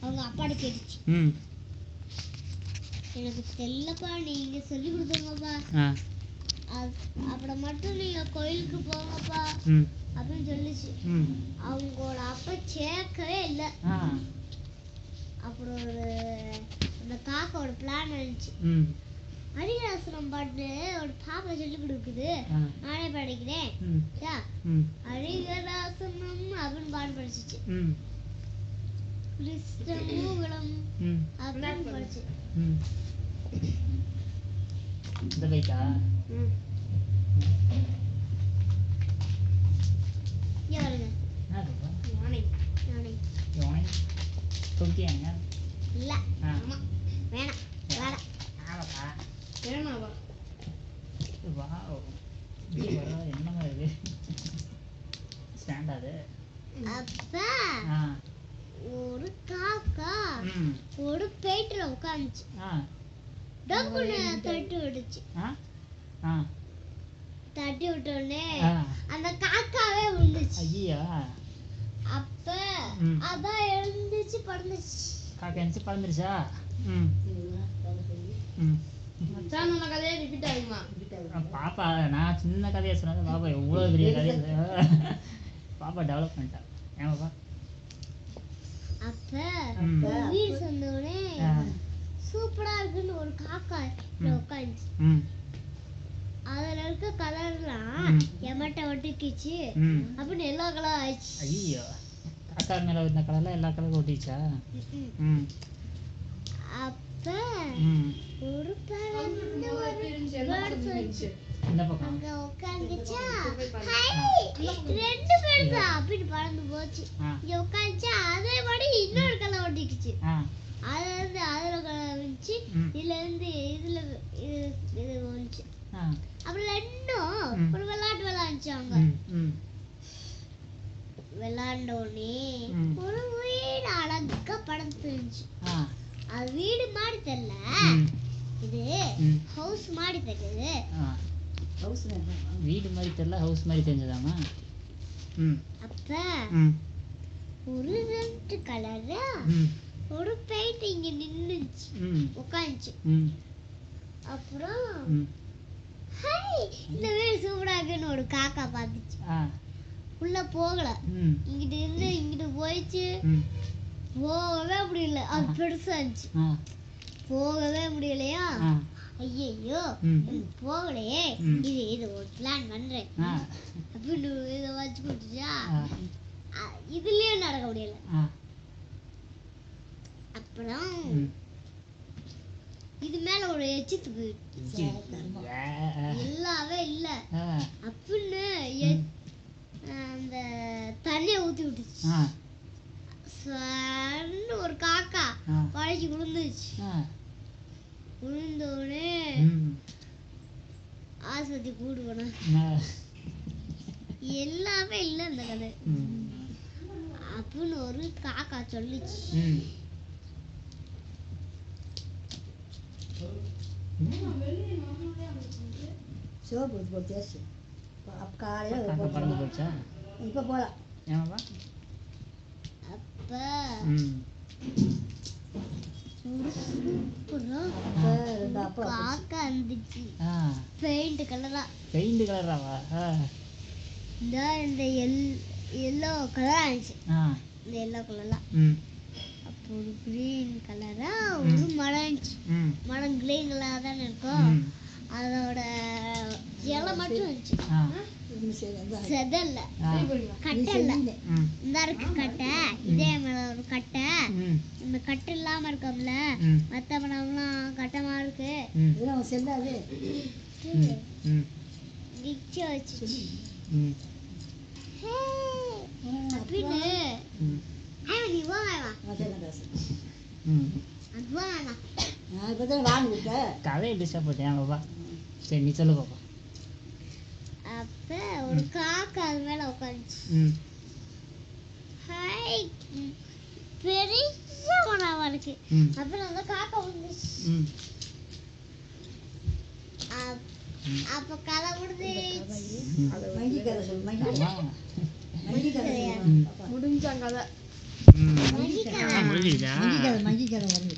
அவங்க அப்பாட்ட கேட்டுச்சு. ம். எனக்கு தெரியலப்பா நீங்க சொல்லி அப்- அப்புறம் மட்டும் நீங்க கோயிலுக்கு போங்கப்பா அப்படின்னு சொல்லுச்சு. அவங்களோட அப்பா சேர்க்கவே இல்லை. அப்புறம் ஒரு அந்த காக்காவோட பிளான் இருந்துச்சு ம். ஹரிஹராசனம் பாட்டு ஒரு பாப்பா சொல்லி கொடுக்குது. நானே படிக்கிறேன். ம். யா ம். ஹரிஹராசனம் அப்படின்னு பாட்டு படிச்சிச்சு ம் கிருஷ்ணமூகலம் ம் அப்படின்னு படிச்சு ம் இந்த பைக்கா தொட்டியாங்க? இல்ல. ஆமா. வேணாம். வேணாம். ஆமாப்பா. வேணாவா? வாவ். இது வர என்னங்க இது? ஸ்டாண்ட் அது? அப்ப. ஆ. ஒரு காக்கா ஒரு பேட்டுல உட்காந்துச்சு டக்குன்னு தட்டி விடுச்சு தட்டி விட்டோடனே அந்த காக்காவே விழுந்துச்சு. ஐயா அப்ப. அதான் எழுந்துச்சு பறந்துச்சு காக்கா எந்திச்சு பறந்துருச்சா கதையே ரிப்பீட் ஆகுமா? பாப்பா நான் சின்ன கதையை சொன்னது பாப்பா எவ்வளோ பெரிய கதையை பாப்பா டெவலப் பண்ணிட்டா ஏமாப்பா அப்ப வீடு சொன்னோடனே. சூப்பரா இருக்குன்னு ஒரு காக்கா ம். உட்காந்துச்சு அதுல இருக்க கலர்லாம். எமட்ட ஒட்டிக்கிச்சு. அப்படின்னு எல்லா கலர் ஆயிடுச்சு. ஐயோ காக்கா மேலே இருந்த கலரில் எல்லா கலரும் ஒட்டிச்சா? அப்ப ம். ஒரு வந்துச்சு. இந்த பக்கம். அங்க உட்காந்துச்சா ஹை ரெண்டு பேர் தான். அப்படின்னு பறந்து போச்சு. இங்க உட்காந்துச்சா அதே மாதிரி இன்னொரு கலர் ஒட்டிக்கிச்சு. ஆ. அதுல இருந்து அதுல வந்துச்சு. ம். இதுல இருந்து இதுல இது வந்துச்சு. அப்புறம் ரெண்டும். ஒரு விளையாட்டு விளையாண்டுச்சாங்க ம் ம். விளையாண்ட உடனே ம். ஒரு வீடு அழகா படம் தெரிஞ்சு ஆ. அது வீடு மாதிரி தெரியல. இது ஹவுஸ் மாதிரி தெரியுது. ஆ வீடு மாதிரி தெரியல ஹவுஸ் மாதிரி தெரிஞ்சதாமா ம். அப்ப ம். ஒரு ரெண்டு கலரா ம். ஒரு பெயிண்ட் இங்க நின்னுச்சு. ம். உட்காந்துச்சு ம். அப்புறம் ம். ஹை இந்த வீடு சூப்பரா இருக்குன்னு ஒரு காக்கா பார்த்துச்சு. உள்ள போகல. ம். இங்கிட்டு இருந்து இங்கிட்டு போயிடுச்சு ம். போகவே முடியல. அது இருந்துச்சு. போகவே முடியலையா? ஐயோ. போகலையே. இது இது ஒரு பிளான் பண்றேன். அப்படின்னு இதை வச்சு கொடுத்துச்சா? இதுலயும் நடக்க முடியல. அப்புறம் இது மேல ஒரு எச்சித்து போயிடுச்சு. இல்ல. அப்படின்னு அந்த தண்ணியை ஊத்தி விட்டுச்சு ஆ சன்னு ஒரு காக்கா ஆ பழச்சி விழுந்துச்சு ஆ விழுந்தோடனே ம் ஆஸ்பத்திரி கூடு போனேன் ஆ. எல்லாமே இல்ல இந்த கதை. ம். அப்படின்னு ஒரு காக்கா சொல்லுச்சு. ம். சிவப்பு காலையில் பறந்து போச்சா? இப்போ போகலாம் ஏமாப்பா? அப்ப சூப்பரா அப்போ காக்கா பெயிண்ட் கலரா பெயிண்ட் கலராவா ஆ. இந்த இந்த எல் எல்லோ கலரா இருந்துச்சு. இந்த எல்லோ கலர்லாம் ம். அப்போ ஒரு கிரீன் கலரா ஒரு மரம் இருந்துச்சு. மரம் கிரீன் கலரா தானே இருக்கும். அதோட இலை மட்டும் இருந்துச்சு. செதல்ல கட்டை இல்ல. இந்த இருக்கு கட்டை. இதே மேல ஒரு கட்டை. இந்த கட்டு இல்லாம இருக்கோம்ல. மத்த பழம்லாம் கட்டமா இருக்கு. செல்லாது. ம். ம். நிச்சய வச்சு ம். அப்படின்னு கதையை டிஸ்டர்ப் பண்ணிட்டேன் பாப்பா சரி நீ சொல்லு பாப்பா. அப்ப ஒரு காக்கா அது மேல உட்காந்துச்சு ஹாய் பெரிய மரமா இருக்கு. அப்புறம் அந்த காக்கா வந்துச்சு. அப்ப கதை முடிஞ்சு முடிஞ்சாங்க கதை மங்கி கதை மங்கி கதை. வருது